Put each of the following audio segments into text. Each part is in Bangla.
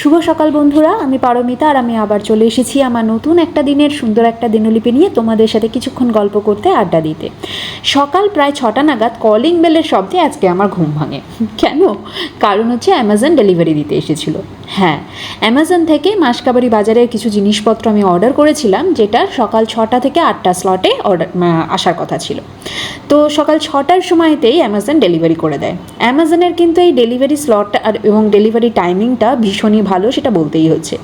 শুভ সকাল বন্ধুরা, আমি পারমিতা আর আমি আবার চলে এসেছি আমার নতুন একটা দিনের সুন্দর একটা দিনলিপি নিয়ে তোমাদের সাথে কিছুক্ষণ গল্প করতে, আড্ডা দিতে। সকাল প্রায় ছটা নাগাদ কলিং বেলের শব্দে আজকে আমার ঘুম ভাঙে। কেন? কারণ হচ্ছে অ্যামাজন ডেলিভারি দিতে এসেছিল। হ্যাঁ অ্যামাজন থেকে মাসকাবাড়ি বাজারের কিছু জিনিসপত্র আমি অর্ডার করেছিলাম, যেটা সকাল ছটা থেকে আটটা স্লটে অর্ডার আসার কথা ছিল। তো সকাল ছটার সময়তেই অ্যামাজন ডেলিভারি করে দেয়। অ্যামাজনের কিন্তু এই ডেলিভারি স্লট আর এবং ডেলিভারি টাইমিংটা ভীষণই ভালো সেটা বলতেই হচ্ছে।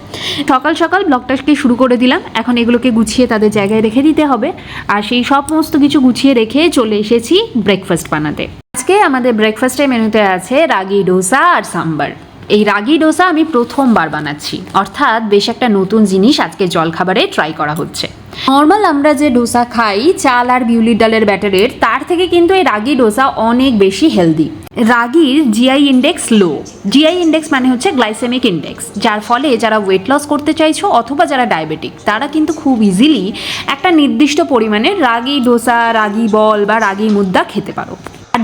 সকাল সকাল ব্লগটাকে শুরু করে দিলাম। এখন এগুলোকে গুছিয়ে তাদের জায়গায় রেখে দিতে হবে। আর সেই সমস্ত কিছু গুছিয়ে রেখে চলে এসেছি ব্রেকফাস্ট বানাতে। আজকে আমাদের ব্রেকফাস্টের মেনুতে আছে রাগি ডোসা আর সাম্বার। এই রাগি ডোসা আমি প্রথমবার বানাচ্ছি। অর্থাৎ বেশ একটা নতুন জিনিস আজকে জলখাবারে ট্রাই করা হচ্ছে। নর্মাল আমরা যে ডোসা খাই, চাল আর বিউলির ডালের ব্যাটারের, তার থেকে কিন্তু এই রাগি ডোসা অনেক বেশি হেলদি। রাগির GI index low GI index মানে হচ্ছে গ্লাইসেমিক ইন্ডেক্স যার ফলে যারা ওয়েট লস করতে চাইছো অথবা যারা ডায়াবেটিক তারা কিন্তু খুব ইজিলি একটা নির্দিষ্ট পরিমাণে রাগি ডোসা, রাগি বল বা রাগি মুদ্রা খেতে পারো।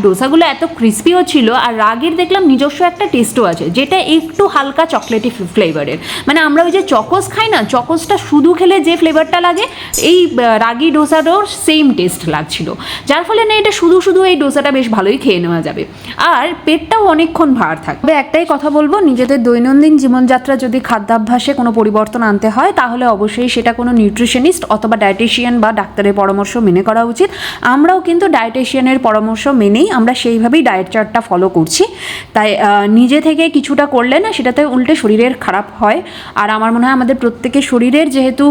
ডোসাগুলো এত ক্রিস্পিও ছিল, আর রাগির দেখলাম নিজস্ব একটা টেস্টও আছে, যেটা একটু হালকা চকলেটি ফ্লেভারের মানে আমরা ওই যে চকোস খাই না চকোসটা শুধু খেলে যে ফ্লেভারটা লাগে, এই রাগি ডোসাটাও সেম টেস্ট লাগছিল। যার ফলে না এটা শুধু শুধু এই ডোসাটা বেশ ভালোই খেয়ে নেওয়া যাবে। আর পেটটাও অনেকক্ষণ ভার থাকবে। একটাই কথা বলব, নিজেদের দৈনন্দিন জীবনযাত্রা যদি খাদ্যাভ্যাসে কোনো পরিবর্তন আনতে হয়, তাহলে অবশ্যই সেটা কোনো নিউট্রিশনিস্ট অথবা ডায়েটিশিয়ান বা ডাক্তারের পরামর্শ মেনে করা উচিত। আমরাও কিন্তু ডায়েটিশিয়ানের পরামর্শ মেনেই আমরা সেইভাবেই ডায়েট চার্টটা ফলো করছি। তাই নিজে থেকে কিছুটা করলে না সেটাতে উল্টে শরীরের খারাপ হয়। আর আমার মনে হয় আমাদের প্রত্যেকের শরীরের যেহেতু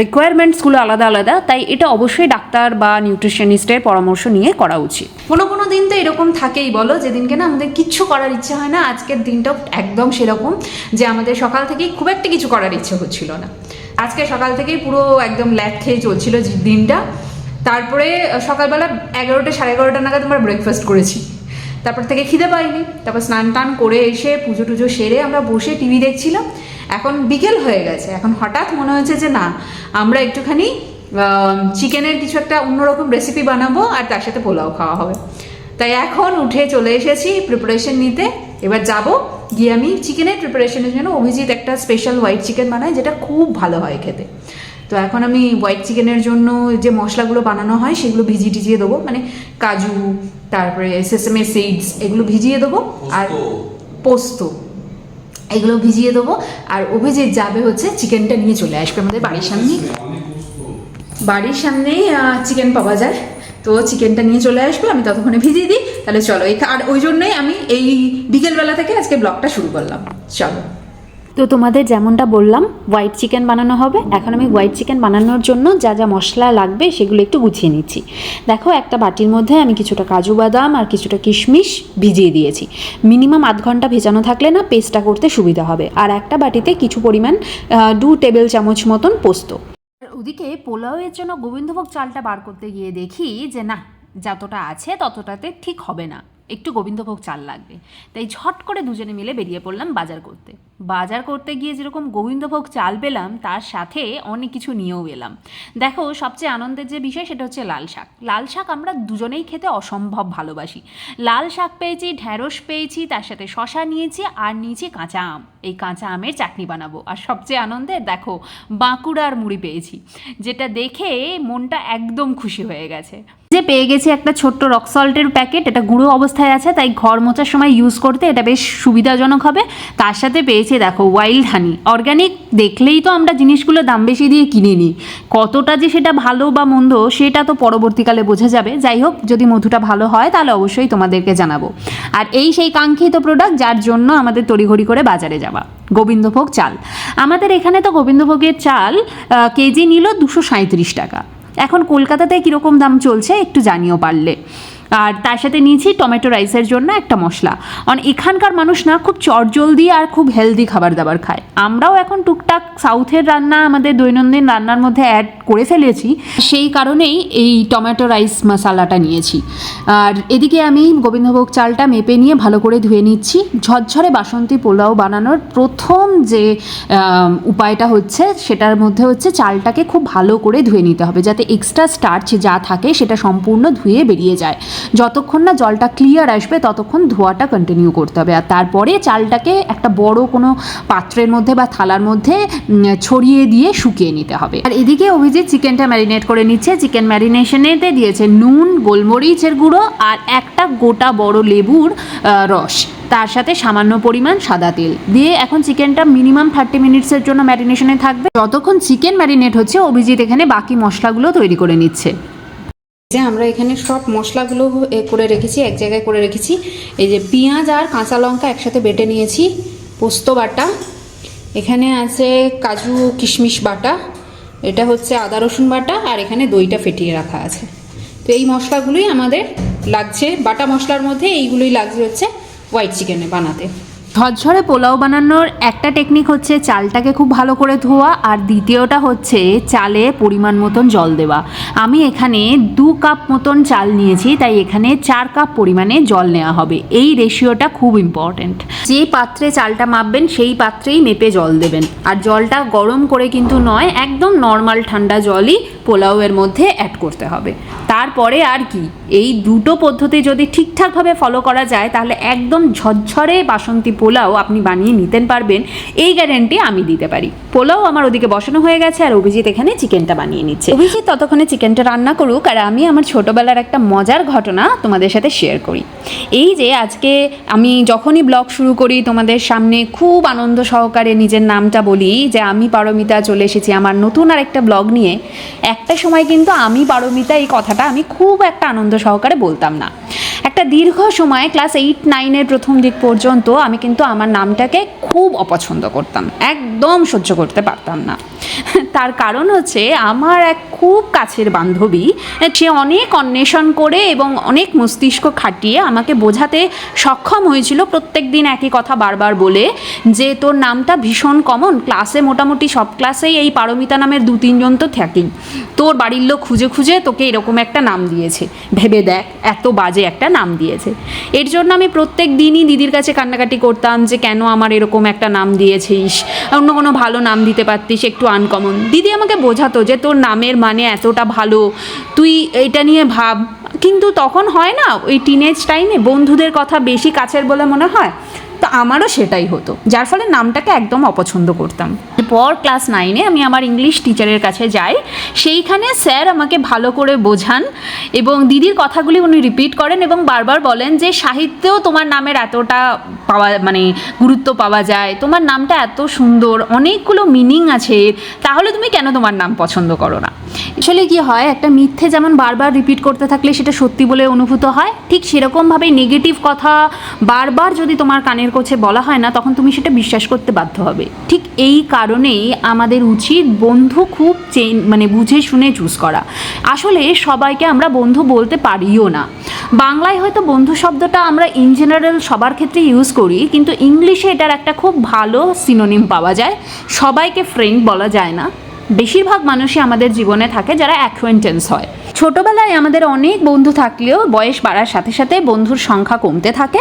রিকোয়ারমেন্টসগুলো আলাদা আলাদা, তাই এটা অবশ্যই ডাক্তার বা নিউট্রিশনিস্টের পরামর্শ নিয়ে করা উচিত। কোনো কোনো দিন তো এরকম থাকেই বলো, যেদিনকে না আমাদের কিচ্ছু করার ইচ্ছে হয় না, আজকের দিনটাও একদম সেরকম যে আমাদের সকাল থেকেই খুব একটা কিছু করার ইচ্ছে হচ্ছিল না। আজকে সকাল থেকেই পুরো একদম ল্যাক খেয়ে চলছিল দিনটা। তারপরে সকালবেলা এগারোটা, সাড়ে এগারোটা নাগাদ আমরা ব্রেকফাস্ট করেছি। তারপর থেকে খিদে পাইনি। তারপর স্নান টান করে এসে পুজো টুজো সেরে আমরা বসে টিভি দেখছিলাম। এখন বিকেল হয়ে গেছে। এখন হঠাৎ মনে হয়েছে যে না, আমরা একটুখানি চিকেনের কিছু একটা অন্যরকম রেসিপি বানাবো আর তার সাথে পোলাও খাওয়া হবে। তাই এখন উঠে চলে এসেছি প্রিপারেশন নিতে। এবার যাব গিয়ে আমি চিকেনের প্রিপারেশনের জন্য। অভিজিৎ একটা স্পেশাল হোয়াইট চিকেন বানাই যেটা খুব ভালো হয় খেতে। তো এখন আমি হোয়াইট চিকেনের জন্য যে মশলাগুলো বানানো হয় সেগুলো ভিজিয়ে টিজিয়ে দেবো। মানে কাজু তারপরে সেসেমে সিডস এগুলো ভিজিয়ে দেবো। আর পোস্ত। এগুলো ভিজিয়ে দেবো। আর অভিজিৎ যাবে হচ্ছে চিকেনটা নিয়ে চলে আসবে আমাদের বাড়ির সামনে বাড়ির সামনেই চিকেন পাওয়া যায়। তো চিকেনটা নিয়ে চলে আসবে আমি ততক্ষণে ভিজিয়ে দিই। তাহলে চলো এই- আর ওই জন্যই আমি এই বিকেলবেলা থেকে আজকে ব্লগটা শুরু করলাম। চলো। তো তোমাদের যেমনটা বললাম হোয়াইট চিকেন বানানো হবে। এখন আমি হোয়াইট চিকেন বানানোর জন্য যা যা মশলা লাগবে সেগুলো একটু গুছিয়ে নিচ্ছি। দেখো, একটা বাটির মধ্যে আমি কিছুটা কাজু বাদাম আর কিছুটা কিশমিশ ভিজিয়ে দিয়েছি। মিনিমাম আধ ঘণ্টা ভেজানো থাকলে না পেস্টটা করতে সুবিধা হবে। আর একটা বাটিতে কিছু পরিমাণ দু টেবিল চামচ মতন পোস্ত। ওদিকে পোলাওয়ের জন্য গোবিন্দভোগ চালটা বার করতে গিয়ে দেখি যে না, যতটা আছে ততটাতে ঠিক হবে না। একটু গোবিন্দভোগ চাল লাগবে। তাই ঝট করে দুজনে মিলে বেরিয়ে পড়লাম বাজার করতে। বাজার করতে গিয়ে যেরকম গোবিন্দভোগ চাল পেলাম, তার সাথে অনেক কিছু নিয়েও এলাম। দেখো, সবচেয়ে আনন্দের যে বিষয় সেটা হচ্ছে লাল শাক। লাল শাক আমরা দুজনেই খেতে অসম্ভব ভালোবাসি। লাল শাক পেয়েছি ঢ্যাঁড়স পেয়েছি, তার সাথে শশা নিয়েছি, আর নিয়েছি কাঁচা আম। এই কাঁচা আমের চাটনি বানাবো। আর সবচেয়ে আনন্দের দেখো, বাঁকুড়ার মুড়ি পেয়েছি, যেটা দেখে মনটা একদম খুশি হয়ে গেছে। যে পেয়ে গেছি একটা ছোট্ট রক সল্টের প্যাকেট, এটা গুঁড়ো অবস্থায় আছে, তাই ঘর মোচার সময় ইউজ করতে এটা বেশ সুবিধাজনক হবে। তার সাথে পেয়েছি দেখো ওয়াইল্ড হানি অর্গানিক দেখলেই তো আমরা জিনিসগুলো দাম বেশি দিয়ে কিনে নিই কতটা যে সেটা ভালো বা মন্দ, সেটা তো পরবর্তীকালে বোঝা যাবে। যাই হোক, যদি মধুটা ভালো হয়, তাহলে অবশ্যই তোমাদেরকে জানাব। আর এই সেই কাঙ্ক্ষিত প্রোডাক্ট যার জন্য আমাদের তড়িঘড়ি করে বাজারে যাওয়া। গোবিন্দভোগ চাল। আমাদের এখানে তো গোবিন্দভোগের চাল কেজি নিল দুশো টাকা। এখন কলকাতাতে কীরকম দাম চলছে, একটু জানিও পারলে। আর তার সাথে নিয়েছি টমেটো রাইসের জন্য একটা মশলা। অন এখানকার মানুষ না খুব চটজলদি আর খুব হেলদি খাবার দাবার খায়। আমরাও এখন টুকটাক সাউথের রান্না, আমাদের দৈনন্দিন রান্নার মধ্যে অ্যাড করে ফেলেছি। সেই কারণেই এই টমেটো রাইস মশালাটা নিয়েছি। আর এদিকে আমি গোবিন্দভোগ চালটা মেপে নিয়ে ভালো করে ধুয়ে নিচ্ছি। ঝরঝরে বাসন্তী পোলাও বানানোর প্রথম যে উপায়টা হচ্ছে সেটার মধ্যে হচ্ছে চালটাকে খুব ভালো করে ধুয়ে নিতে হবে। যাতে এক্সট্রা স্টার্চ যা থাকে সেটা সম্পূর্ণ ধুয়ে বেরিয়ে যায়। যতক্ষণ না জলটা ক্লিয়ার আসবে, ততক্ষণ ধোয়াটা কন্টিনিউ করতে হবে। আর তারপরে চালটাকে একটা বড় কোনো পাত্রের মধ্যে বা থালার মধ্যে ছড়িয়ে দিয়ে শুকিয়ে নিতে হবে। আর এদিকে অভিজিৎ চিকেনটা ম্যারিনেট করে নিচ্ছে। চিকেন ম্যারিনেশনেতে দিয়েছে নুন, গোলমরিচের গুঁড়ো আর একটা গোটা বড় লেবুর রস। তার সাথে সামান্য পরিমাণ সাদা তেল। দিয়ে এখন চিকেনটা মিনিমাম থার্টি মিনিটসের জন্য ম্যারিনেশনে থাকবে। যতক্ষণ চিকেন ম্যারিনেট হচ্ছে, অভিজিৎ এখানে বাকি মশলাগুলো তৈরি করে নিচ্ছে। যে আমরা এখানে সব মশলাগুলো করে রেখেছি, এক জায়গায় করে রেখেছি। এই যে পেঁয়াজ আর কাঁচা লঙ্কা একসাথে বেটে নিয়েছি, পোস্ত বাটা। এখানে আছে কাজু কিশমিশ বাটা, এটা হচ্ছে আদা রসুন বাটা, আর এখানে দইটা ফেটিয়ে রাখা আছে। তো এই মশলাগুলোই আমাদের লাগছে, বাটা মশলার মধ্যে এইগুলোই লাগছে হচ্ছে হোয়াইট চিকেনে বানাতে। ঝরঝরে পোলাও বানানোর একটা টেকনিক হচ্ছে চালটাকে খুব ভালো করে ধোয়া আর দ্বিতীয়টা হচ্ছে চালে পরিমাণ মতন জল দেওয়া। আমি এখানে দু কাপ মতন চাল নিয়েছি, তাই এখানে চার কাপ পরিমাণে জল নেওয়া হবে। এই রেশিওটা খুব ইম্পর্ট্যান্ট যে পাত্রে চালটা মাপবেন, সেই পাত্রেই মেপে জল দেবেন। আর জলটা গরম করে কিন্তু নয়, একদম নর্মাল ঠান্ডা জলই পোলাওয়ের মধ্যে অ্যাড করতে হবে। তারপরে আর কি, এই দুটো পদ্ধতি যদি ঠিকঠাকভাবে ফলো করা যায়, তাহলে একদম ঝরঝরে বাসন্তী পোলাও আপনি বানিয়ে নিতেন পারবেন, এই গ্যারেন্টি আমি দিতে পারি। পোলাও আমার ওদিকে বসানো হয়ে গেছে আর অভিজিৎ এখানে চিকেনটা বানিয়ে নিচ্ছে। অভিজিৎ ততক্ষণে চিকেনটা রান্না করুক আর আমি আমার ছোটোবেলার একটা মজার ঘটনা তোমাদের সাথে শেয়ার করি। এই যে আজকে আমি যখনই ব্লগ শুরু করি, তোমাদের সামনে খুব আনন্দ সহকারে নিজের নামটা বলি যে আমি পারমিতা চলে এসেছি আমার নতুন আর একটা ব্লগ নিয়ে। একটা সময় কিন্তু আমি পারমিতা এই কথাটা আমি খুব একটা আনন্দ সহকারে বলতাম না। একটা দীর্ঘ সময়, ক্লাস এইট, নাইনের প্রথম দিক পর্যন্ত আমি কিন্তু আমার নামটাকে খুব অপছন্দ করতাম। একদম সহ্য করতে পারতাম না। তার কারণ হচ্ছে আমার এক খুব কাছের বান্ধবী, সে অনেক অন্বেষণ করে এবং অনেক মস্তিষ্ক খাটিয়ে আমাকে বোঝাতে সক্ষম হয়েছিল প্রত্যেক দিন একই কথা বারবার বলে যে তোর নামটা ভীষণ কমন ক্লাসে মোটামুটি সব ক্লাসেই এই পারমিতা নামের দু তিনজন তো থাকেই। তোর বাড়ির লোক খুঁজে খুঁজে তোকে এরকম একটা নাম দিয়েছে। ভেবে দেখ, এত বাজে একটা নাম দিয়েছে। এর জন্য আমি প্রত্যেক দিনই দিদির কাছে কান্নাকাটি করতাম যে কেন আমার এরকম একটা নাম দিয়েছিস? অন্য কোনো ভালো নাম দিতে পারতিস, একটু আনকমন দিদি আমাকে বোঝাতো যে তোর নামের মানে এতটা ভালো, তুই এটা নিয়ে ভাব। কিন্তু তখন হয় না, ওই টিনেজ টাইমে বন্ধুদের কথা বেশি কাছের বলে মনে হয়। তো আমারও সেটাই হতো। যার ফলে নামটাকে একদম অপছন্দ করতাম। পর ক্লাস নাইনে আমি আমার ইংলিশ টিচারের কাছে যাই। সেইখানে স্যার আমাকে ভালো করে বোঝান এবং দিদির কথাগুলি উনি রিপিট করেন এবং বারবার বলেন যে, সাহিত্যেও তোমার নামের এতটা পাওয়া মানে গুরুত্ব পাওয়া যায়। তোমার নামটা এত সুন্দর, অনেকগুলো মিনিং আছে। তাহলে তুমি কেন তোমার নাম পছন্দ করো না? আসলে কি হয়, একটা মিথ্যে যেমন বারবার রিপিট করতে থাকলে সেটা সত্যি বলে অনুভূত হয়, ঠিক সেরকমভাবেই নেগেটিভ কথা বারবার যদি তোমার কানের কোছে বলা হয় না, তখন তুমি সেটা বিশ্বাস করতে বাধ্য হবে। ঠিক এই কারণেই আমাদের উচিত বন্ধু খুব চেন মানে বুঝে শুনে চুজ করা। আসলে সবাইকে আমরা বন্ধু বলতে পারিও না। বাংলায় হয়তো বন্ধু শব্দটা আমরা ইন জেনারেল সবার ক্ষেত্রে ইউজ করি, কিন্তু ইংলিশে এটার একটা খুব ভালো সিনোনিম পাওয়া যায়। সবাইকে ফ্রেন্ড বলা যায় না। বেশিরভাগ মানুষই আমাদের জীবনে থাকে যারা অ্যাকোয়েন্টেন্স হয়। ছোটবেলায় আমাদের অনেক বন্ধু থাকলেও বয়স বাড়ার সাথে সাথে বন্ধুর সংখ্যা কমতে থাকে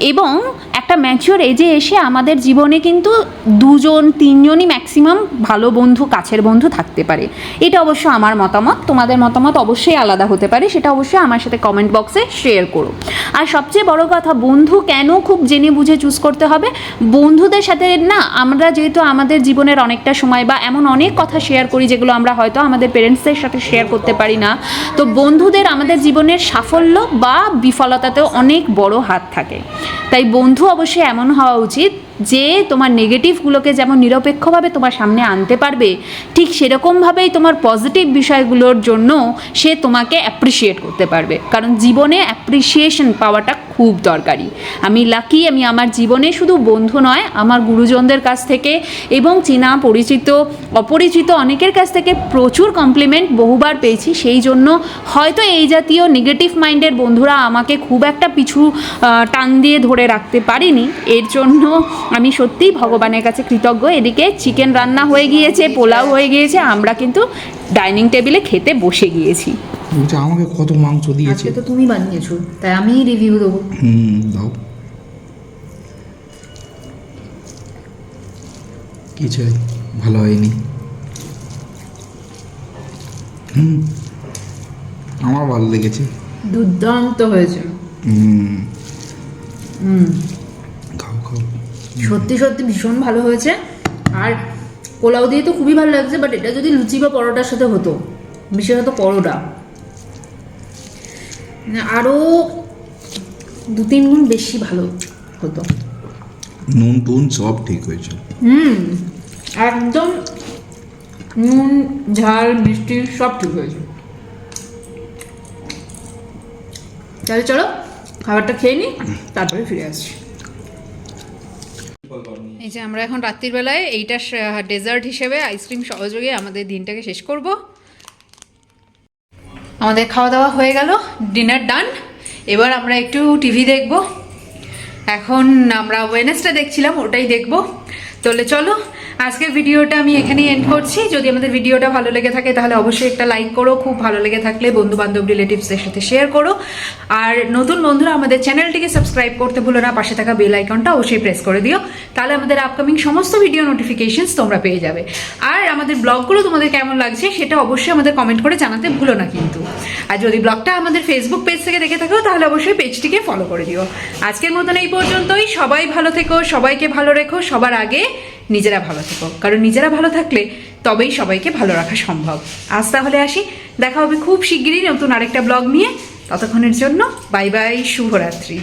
এবং একটা ম্যাচিওর এজে এসে আমাদের জীবনে কিন্তু দুজন, তিনজনই ম্যাক্সিমাম ভালো বন্ধু, কাছের বন্ধু থাকতে পারে। এটা অবশ্য আমার মতামত, তোমাদের মতামত অবশ্যই আলাদা হতে পারে, সেটা অবশ্যই আমার সাথে কমেন্ট বক্সে শেয়ার করো। আর সবচেয়ে বড় কথা, বন্ধু কেন খুব জেনে বুঝে চুজ করতে হবে? বন্ধুদের সাথে না, আমরা যেহেতু আমাদের জীবনের অনেকটা সময় বা এমন অনেক কথা শেয়ার করি, যেগুলো আমরা হয়তো আমাদের পেরেন্টসদের সাথে শেয়ার করতে পারি না। তো বন্ধুদের আমাদের জীবনের সাফল্য বা বিফলতাতেও অনেক বড় হাত থাকে। তাই বন্ধু অবশ্যই এমন হওয়া উচিত যে তোমার নেগেটিভগুলোকে যেমন নিরপেক্ষভাবে তোমার সামনে আনতে পারবে, ঠিক সেরকমভাবেই তোমার পজিটিভ বিষয়গুলোর জন্য সে তোমাকে অ্যাপ্রিসিয়েট করতে পারবে। কারণ জীবনে অ্যাপ্রিসিয়েশন পাওয়াটা খুব দরকারি। আমি লাকি আমি আমার জীবনে শুধু বন্ধু নয়, আমার গুরুজনদের কাছ থেকে এবং চেনা, পরিচিত, অপরিচিত অনেকের কাছ থেকে প্রচুর কমপ্লিমেন্ট বহুবার পেয়েছি। সেই জন্য হয়তো এই জাতীয় নেগেটিভ মাইন্ডের বন্ধুরা আমাকে খুব একটা পিছু টান দিয়ে ধরে রাখতে পারিনি। এর জন্য আমি সত্যিই ভগবানের কাছে কৃতজ্ঞ। এদিকে চিকেন রান্না হয়ে গিয়েছে পোলাও হয়ে গিয়েছে আমরা কিন্তু ডাইনিং টেবিলে খেতে বসে গিয়েছি। বলছে আমাকে কত মাংস দিয়েছে? আজকে তো তুমি বানিয়েছো তাই আমি রিভিউ দেবো। হুম দাও। কি চাই? ভালো হয়নি। হুম আমার ভালো লেগেছে। দুর্দান্ত হয়েছে। হুম। খাও খাও। সত্যি সত্যি ভীষণ ভালো হয়েছে। আর পোলাও দিয়ে তো খুবই ভালো লাগছে বাট এটা যদি লুচি বা পরোটার সাথে হতো বিশেষত পরোটা। মানে আরও দু তিন গুণ বেশি ভালো হতো। নুন টুন সব ঠিক হয়েছে। হুম একদম নুন ঝাল মিষ্টি সব ঠিক হয়েছে। তাহলে চলো খাবারটা খেয়ে নিই তারপরে ফিরে আসছি। এই যে আমরা এখন রাত্রির বেলায় এইটা ডেজার্ট হিসেবে আইসক্রিম সহযোগে আমাদের দিনটাকে শেষ করব। আমাদের খাওয়া দাওয়া হয়ে গেল, ডিনার ডান। এবার আমরা একটু টিভি দেখব। এখন আমরা ওয়েনেসটা দেখছিলাম, ওটাই দেখব। তাহলে চলো। আজকের ভিডিওটা আমি এখানেই এন্ড করছি। যদি আমাদের ভিডিওটা ভালো লেগে থাকে, তাহলে অবশ্যই একটা লাইক করো। খুব ভালো লেগে থাকলে বন্ধু বান্ধব রিলেটিভসদের সাথে শেয়ার করো। আর নতুন বন্ধুরা, আমাদের চ্যানেলটিকে সাবস্ক্রাইব করতে ভুলো না। পাশে থাকা বেল আইকনটা অবশ্যই প্রেস করে দিও। তাহলে আমাদের আপকামিং সমস্ত ভিডিও নোটিফিকেশনস তোমরা পেয়ে যাবে। আর আমাদের ব্লগগুলো তোমাদের কেমন লাগছে, সেটা অবশ্যই আমাদের কমেন্ট করে জানাতে ভুলো না কিন্তু। আর যদি ব্লগটা আমাদের ফেসবুক পেজ থেকে দেখে থাকো, তাহলে অবশ্যই পেজটিকে ফলো করে দিও। আজকের মতন এই পর্যন্তই। সবাই ভালো থেকো, সবাইকে ভালো রেখো। সবার আগে নিজেরা ভালো থেকো। কারণ নিজেরা ভালো থাকলে তবেই সবাইকে ভালো রাখা সম্ভব। আজ তাহলে আসি। দেখা হবে খুব শিগগিরই নতুন আরেকটা ব্লগ নিয়ে। ততক্ষণের জন্য বাই বাই, শুভরাত্রি।